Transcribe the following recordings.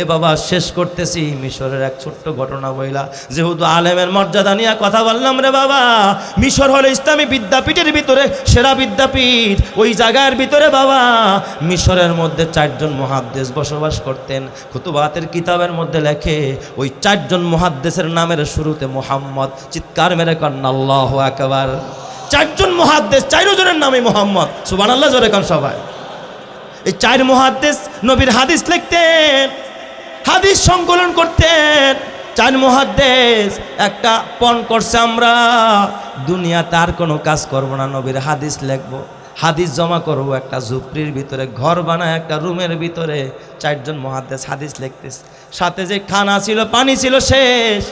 এ বাবা, শেষ করতেছি। মিশরের এক ছোট্ট ঘটনা বইলা যেহেতু আলেমের মর্যাদা নিয়ে কথা বললাম রে বাবা, মিশর হলো ইসলামী বিদ্যাপীঠের ভিতরে সেরা বিদ্যাপীঠ। ওই জায়গার ভিতরে বাবা, মিশরের মধ্যে চারজন মহাদ্দেশ বসবাস করতেন। খুতুবাতের কিতাবের মধ্যে লেখে, ওই চারজন মহাদ্দেশের নামের শুরুতে মোহাম্মদ, চিৎকার মেরে কন্যা আল্লাহ একবার চারজন মহাদ্দেশ চারজনের নামে মোহাম্মদ। সুবান আল্লাহ জোরে কন সবাই। এই চার মহাদ্দেশ নবীর হাদিস লিখতেন। হাদিস সংকলন করতেন। চার মহাদ্দেশ একটা পণ করছে আমরা। দুনিয়া তার কোনো কাজ করব না, নবীর হাদিস লিখব। হাদিস জমা করব একটা ঝুপড়ির ভিতরে, ঘর বানায় একটা রুমের ভিতরে। চারজন মহাদেশ হাদিস লিখতেছে। সাথে যে খানা ছিল, পানি ছিল শেষ।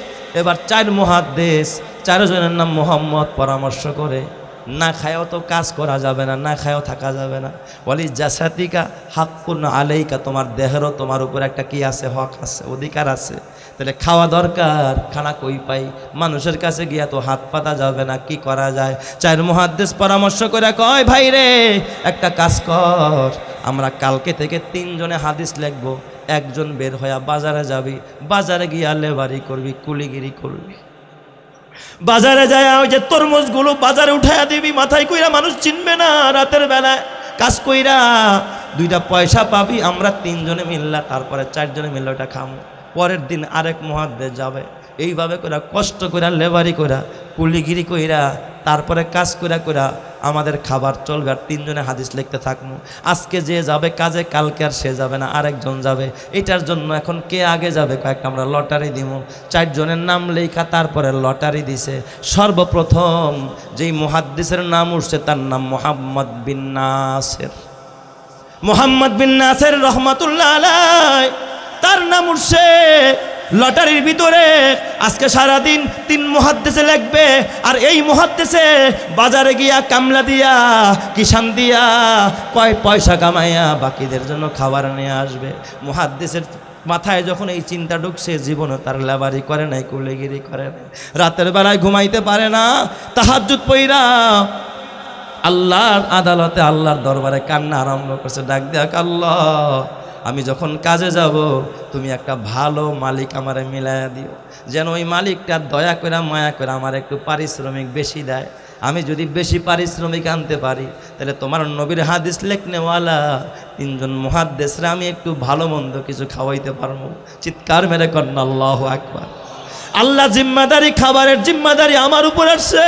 এবার চার মহাদেশ চারজনের নাম মোহাম্মদ পরামর্শ করে। না খায়ও তো কাজ করা যাবে না না খায়ও থাকা যাবে না। বলি জাসাতিকা হাক্কুন আলাইকা, তোমার দেহেরও তোমার উপর একটা কি আছে? হক আছে, অধিকার আছে। তাহলে খাওয়া দরকার, খানা কই পাই? মানুষের কাছে গিয়া তো হাত পাতা যাবে না, কি করা যায়? চার মহাদ্দেশ পরামর্শ করে কয়, ভাই রে, একটা কাজ কর, আমরা কালকে থেকে তিনজনে হাদিস লিখব। একজন বের হইয়া বাজারে যাবি, বাজারে গিয়া লেবারি করবি, কুলিগিরি করবি। বাজারে যায়, ওই যে তরমুজগুলো বাজারে উঠাইয়া দিবি, মাথায় কইরা মানুষ চিনবে না রাতের বেলায় কাজ কইরা দুইটা পয়সা পাবি, আমরা তিনজনে মিললা, তারপরে চারজনে মিললে ওটা খামো। পরের দিন আরেক মহাদ্দে যাবে। এইভাবে কইরা, কষ্ট কইরা, লেবারি কইরা, কুলিগিরি কইরা, তারপরে কাজ কইরা কইরা আমাদের খাবার চলবে আর তিনজনে হাদিস লিখতে থাকব। আজকে যে যাবে কাজে, কালকে আর সে যাবে না, আরেকজন যাবে। এটার জন্য এখন কে আগে যাবে? কয়েকটা আমরা লটারি দিব। চারজনের নাম লেখা, তারপরে লটারি দিছে। সর্বপ্রথম যেই মুহাদ্দিসের নাম উঠছে, তার নাম মোহাম্মদ বিন নাসের। মোহাম্মদ বিন নাসের রহমতুল্লাহ তার নাম উঠছে লটারির ভিতরে আজকে সারাদিন তিন মহাদ্দেশে লাগবে আর এই মহাদ্দেশে বাজারে গিয়া কামলা দিয়া কিষান দিয়া, কয় পয়সা কামাইয়া বাকিদের জন্য খাবার নিয়ে আসবে। মহাদ্দেশের মাথায় যখন এই চিন্তা ঢুকছে, জীবনে তার লেবারি করে নাই, কুলেগিরি করে নাই। রাতের বেলায় ঘুমাইতে পারে না তাহাজুত পইরা আল্লাহর আদালতে, আল্লাহর দরবারে কান্না আরম্ভ করছে, ডাক দেখ আল্লাহ আমি যখন কাজে যাব, তুমি একটা ভালো মালিক আমারে মিলাইয়া দিও। যেন ওই মালিকটা দয়া করে মায়া করে আমার একটু পারিশ্রমিক বেশি দেয়। আমি যদি বেশি পারিশ্রমিক আনতে পারি, তাহলে তোমার নবীর হাদিস লেখনেওয়ালা তিনজন মহাদ্দেশরা আমি একটু ভালো মন্দ কিছু খাওয়াইতে পারব। চিৎকার মেরে করেন আল্লাহ আল্লাহ জিম্মাদারি খাবারের জিম্মাদারি আমার উপর আসছে।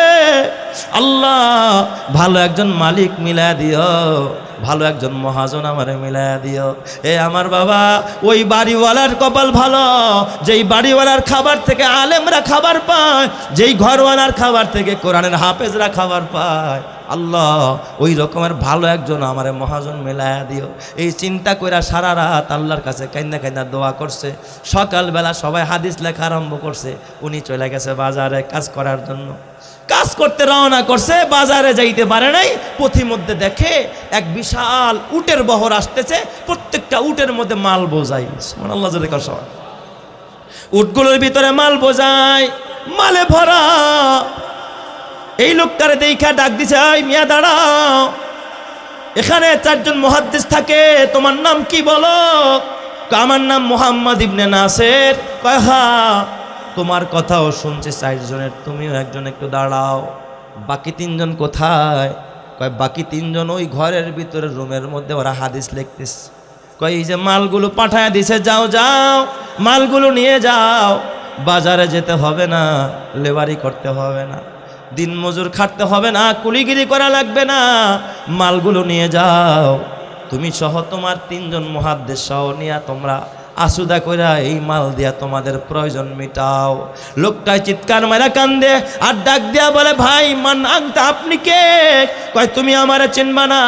আল্লাহ, ভালো একজন মালিক মিলা দিও। ভালো একজন মহাজন আমারে মিলাইয়া দিও। এ আমার বাবা, ওই বাড়িওয়ালার কপাল ভালো। যেই বাড়িওয়ালার খাবার থেকে আলেমরা খাবার পায়, যেই ঘরওয়ালার খাবার থেকে কোরআনের হাফেজরা খাবার পায়। আল্লাহ, ওই রকমের ভালো একজন আমারে মহাজন মেলায়া দিও। এই চিন্তা কইরা সারা রাত আল্লাহর কাছে কাইন্দা কাইন্দা দোয়া করছে। সকালবেলা সবাই হাদিস লেখা আরম্ভ করছে। উনি চলে গেছে বাজারে কাজ করার জন্য। কাজ করতে রওনা করছে, বাজারে যাইতে পারে নাই। পথিমধ্যে দেখে এক বিশাল উটের বহর আসতেছে, প্রত্যেকটা উটের মধ্যে মাল বোঝাই আল্লাহ উটগুলোর ভিতরে মাল বোঝায়, মালে ভরা। এই লোকটারে দেখা ডাক দিছে মিয়া, দাঁড়াও। এখানে চারজন মহাদ্দেশ থাকে, তোমার নাম কি বলো? আমার নাম মোহাম্মদ ইবনে নাসের। কয়, হা। তোমার কথাও শুনছে, চারজনের, তুমিও একজন একটু দাঁড়াও। বাকি তিনজন কোথায়? কয়, বাকি তিনজন ওই ঘরের ভিতরে রুমের মধ্যে ওরা হাদিস লিখতেছে। কয়, এই যে মালগুলো পাঠায় দিছে, যাও যাও, মালগুলো নিয়ে যাও। বাজারে যেতে হবে না, লেবারি করতে হবে না, দিন মজুর খাটতে হবে না, কুলিগিরি করা লাগবে না, মালগুলো নিয়ে যাও। তুমি সহ তোমার তিনজন মহাদ্দেশ সহ নিয়ে তোমরা আসুদা কইরা, এই মাল দিয়া তোমাদের প্রয়োজন মিটাও। লোকটায় চিৎকার মারা কান্দে, আর ডাক দিয়া বলে, ভাই, মান আংতা আপনি কে? কয়, তুমি আমারে চিনবা না।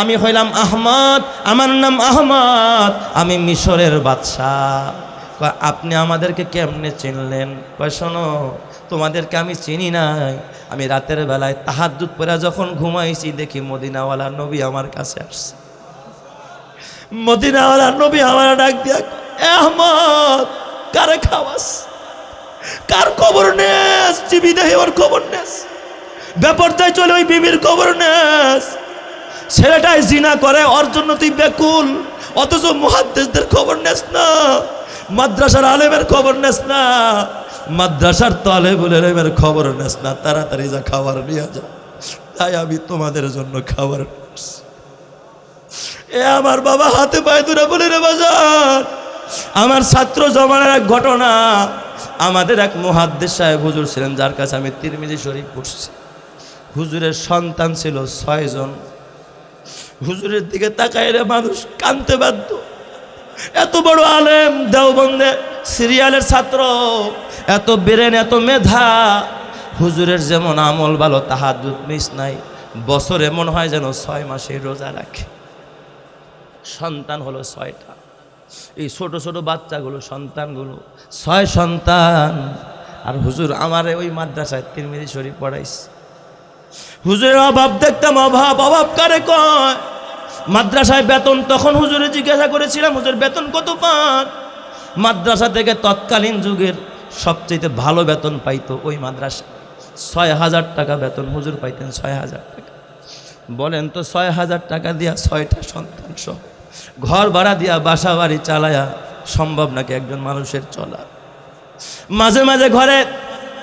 আমি হইলাম আহমদ, আমার নাম আহমদ, আমি মিশরের বাদশাহ। কয়, আপনি আমাদেরকে কেমনে চিনলেন? কয়, শোনো, তোমাদেরকে আমি চিনি নাই। আমি রাতের বেলায় তাহাজুত পরে যখন ঘুমাইছি, দেখি মদিনাওয়ালা নবী আমার কাছে আসছে। মদিনাওয়ালা নবী আমার ডাক দিয়া কয়, "এ আহমদ কারে খাওয়াস? কার খবর নেস? চিবি দেহে ওর খবর নেস। ব্যাপারটাই চলে ওই বিবির খবর নেস। ছেলেটাই জিনা করে ওর জন্য তুই বেকুল অথচ মুহাদ্দিসদের খবর নেস না। মাদ্রাসার আলেমের খবর নেস না। মাদ্রাসার তালেবুল আলেমের খবর নেস না। তাড়াতাড়ি যা খাবার নিয়ে যা। তাই আমি তোমাদের জন্য খাবার। এ আমার বাবা হাতে পায়ে দূরে বলে, রে বাজার, আমার ছাত্র জমানের এক ঘটনা। আমাদের এক মহাদ্দেশ সাহেব হুজুর ছিলেন, যার কাছে আমি তিরমিজি শরীফ পড়ছি। হুজুরের সন্তান ছিল ছয়জন হুজুরের দিকে তাকায় তাকাইলে মানুষ কানতে বাধ্য। এত বড় আলেম, দেওবন্দে সিরিয়ালের ছাত্র, এত বেরেন, এত মেধা। হুজুরের যেমন আমল ভালো তাহার মিস নাই। বছরে মনে হয় যেন ছয় মাসে রোজা রাখে। সন্তান হলো ছয়টা। এই ছোট ছোট বাচ্চাগুলো সন্তানগুলো, ছয় সন্তান। আর হুজুর আমারে ওই মাদ্রাসায় তিরমিজি শরীফ পড়াইছে। হুজুরের অভাব দেখতাম, অভাব অভাব কারে কয়? মাদ্রাসায় বেতন তখন হুজুরে জিজ্ঞাসা করেছিলাম, হুজুর, বেতন কত পান মাদ্রাসা থেকে তৎকালীন যুগের সবচেয়ে ভালো বেতন পাইতো ওই মাদ্রাসা। ছয় হাজার টাকা বেতন হুজুর পাইতেন, ছয় হাজার টাকা। বলেন তো, ছয় হাজার টাকা দিয়া ছয়টা সন্তান সহ ঘর ভাড়া দিয়া বাসা বাড়ি চালায়া সম্ভব নাকি একজন মানুষের চলা? মাঝে মাঝে ঘরে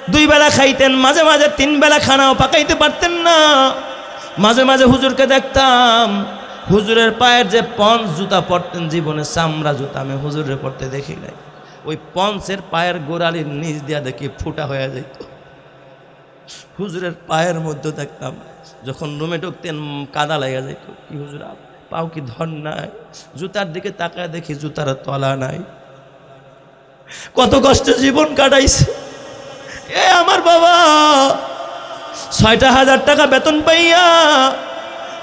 দুই বেলা খাইতেন, মাঝে মাঝে তিন বেলা খানাও পাকাইতে পারতেন না। মাঝে মাঝে হুজুরকে দেখতাম, হুজুরের পায়ের যে পঞ্চ জুতা পরতেন জীবনে, চামড়া জুতা আমি হুজুরের পরতে দেখি নাই। ওই পঞ্চের পায়ের গোড়ালির নিচ দিয়া দেখি ফুটা হয়ে যেত হুজুরের পায়ের মধ্যে দেখতাম, যখন রুমে ঢুকতেন, কাদা লেগে যেত কি হুজুর আপ- পাও কি ধন নাই? জুতার দিকে তাকায় দেখি জুতার তলা নাই। কত কষ্টে জীবন কাটাইছে। এ আমার বাবা, ছয়টা হাজার টাকা বেতন পাইয়া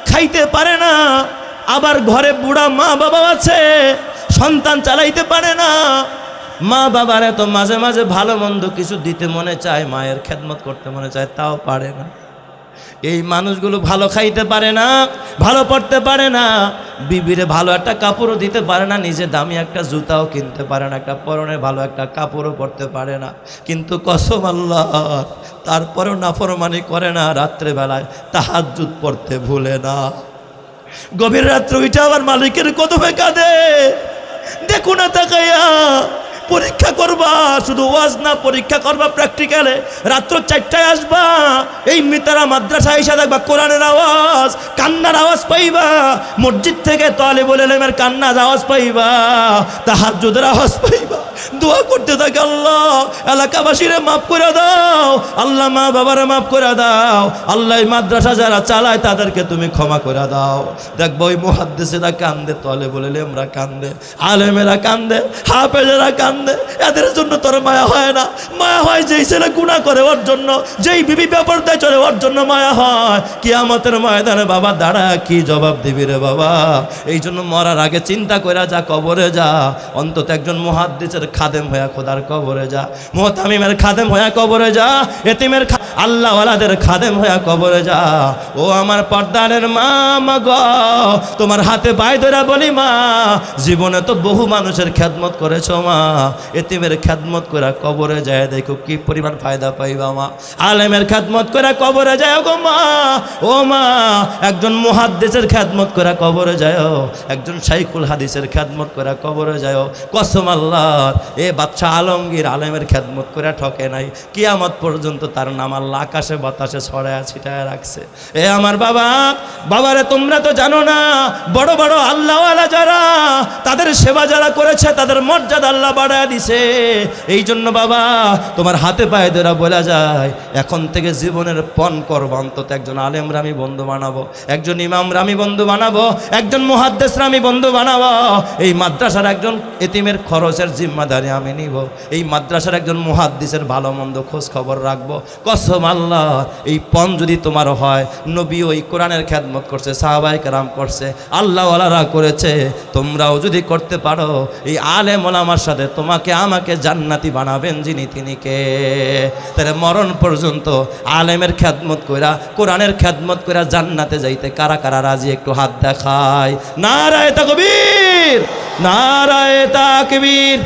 খাইতে পারে না। আবার ঘরে বুড়া মা বাবা আছে, সন্তান চালাইতে পারে না। মা বাবার এত মাঝে মাঝে ভালো মন্দ কিছু দিতে মনে চায়, মায়ের খেদমত করতে মনে চায়, তাও পারে না। এই মানুষগুলো ভালো খাইতে পারে না, ভালো পড়তে পারে না। বিবিরে ভালো একটা কাপড়ও দিতে পারে না, নিজে দামি একটা জুতাও কিনতে পারে না, একটা পরনে ভালো একটা কাপড়ও পরতে পারে না। কিন্তু কসম আল্লাহ, তারপরেও নাফরমানি করে না রাত্রেবেলায় তাহাজুত পড়তে ভুলে না। গভীর রাত্রে ওইটা আবার মালিকের কদমে কাঁদে। দেখো না তাকাইয়া পরীক্ষা করবা, শুধু ওয়াজ না, পরীক্ষা করবা প্র্যাকটিক্যালে রাত্র চারটায় আসবা, এই মিতারা মাদ্রাসা এসে দেখবা কোরআনের আওয়াজ, কান্নার আওয়াজ পাইবা। মসজিদ থেকে তলে বলে কান্নার আওয়াজ পাইবা তাহার আওয়াজ পাইবা। দোয়া করতে থাকে আল্লাহ। এলাকাবাসীরে মাফ করে দাও। আল্লাহ মা বাবারে মাফ করে দাও। আল্লাহ মাদ্রাসা যারা চালায়, তাদেরকে তুমি ক্ষমা করে দাও। দেখব ওই মুহাদ্দেসেরা কান্দে, তলে বলে আমরা কান্দে, আলেমেরা কান্দে, হাফেজেরা কান্দে। এদের জন্য তোর মায়া হয় না। মায়া হয় যেই ছেলে গুণা করে ওর জন্য, যেই বিবি ব্যাপার দেয় চলে ওর জন্য মায়া হয়। কিয়ামতের ময়দানে বাবা দাঁড়া, কি জবাব দিবি রে বাবা? এই জন্য মরার আগে চিন্তা করে যা, কবরে যা। অন্তত একজন মহাদ্দিসের খাদেম হয়ে খোদার কবরে যা। মোহতামিমের খাদেম হয়ে কবরে যা। এতিমের আল্লাহওয়ালাদের খাদেম হয়ে কবরে যা। ও আমার পর্দানের মা মা গ। তোমার হাতে ধরা বলি, মা। জীবনে তো বহু মানুষের খ্যাদমত করেছ, মা। এতিমের খ্যাদমত করে কবরে যায় দেখো কি পরিমাণ ফায়দা পাইবা, মা। আলেমের খ্যাদমত করে কবরে যায় গো, মা। ও মা, একজন মুহাদ্দিসের খ্যাদমত করে কবরে যায় একজন শাইখুল হাদিসের খ্যাদমত করে কবরে যায় কসম আল্লাহ এ বাচ্চা আলমগীর আলেমের খ্যাদমত করে ঠকে নাই। কিয়ামত পর্যন্ত তার নাম আল্লাহ আকাশে, বাতাসে, ছড়ায়, ছিটায় রাখছে। এ আমার বাবা, বাবারে তোমরা তো জানো না, বড় বড় আল্লাহওয়ালা যারা, তাদের সেবা যারা করেছে, তাদের মর্যাদা আল্লাহ বাড়ায় দিছে। এই জন্য বাবা, তোমার হাতে পায়ে ধরা বলা যায়, এখন থেকে জীবনের পণ করব, অন্তত একজন আলেমরা আমি বন্ধু বানাবো, একজন ইমামরা আমি বন্ধু বানাবো, একজন মুহাদ্দেসরা আমি বন্ধু বানাবো। এই মাদ্রাসার একজন এতিমের খরচের জিম্মাদারি আমি নিব। এই মাদ্রাসার একজন মুহাদ্দিসের ভালো মন্দ খোঁজ খবর রাখব। কসম আল্লাহ, এই পণ যদি তোমার হয়, নবী ওই কোরআনের খ্যাদমত করছে সাহাবাই কারাম করছে আল্লাহ আল্লাহওয়ালারা করেছে, তোমরাও যদি করতে পারো, এই আলেম ওলামার সাথে তোমাকে আমাকে জান্নাতি বানাবেন যিনি তিনি কে? তাহলে মরণ পর্যন্ত আলেমের খ্যাদমত কইরা, কোরআনের খ্যাদমত কইরা জান্নাতে যাইতে কারা কারা রাজি? একটু হাত দেখায় নারায় তাকবীর! নারায় তাকবীর!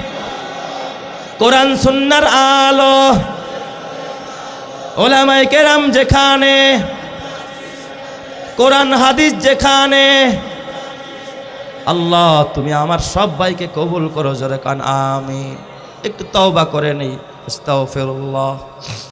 কোরআন সুন্নার আলো। ওলামাই কেরাম যেখানে, কোরআন হাদিস যেখানে, আল্লাহ তুমি আমার সব ভাইকে কবুল করো জোরে কান আমি একটু তওবা করে নেই